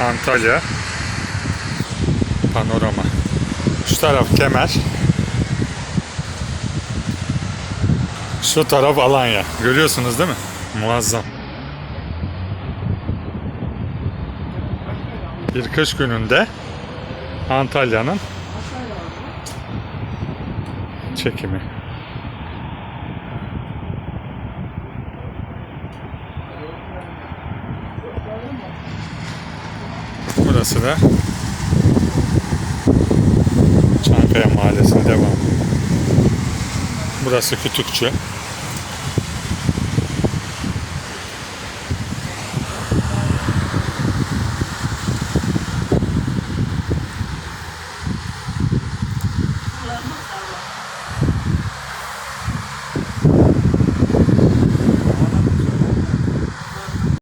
Antalya panorama. Şu taraf Kemer. Şu taraf Alanya. Görüyorsunuz değil mi? Muazzam. Bir kış gününde Antalya'nın çekimi. Burası da Çankaya Mahallesi'nin devamı. Burası Kütükçü.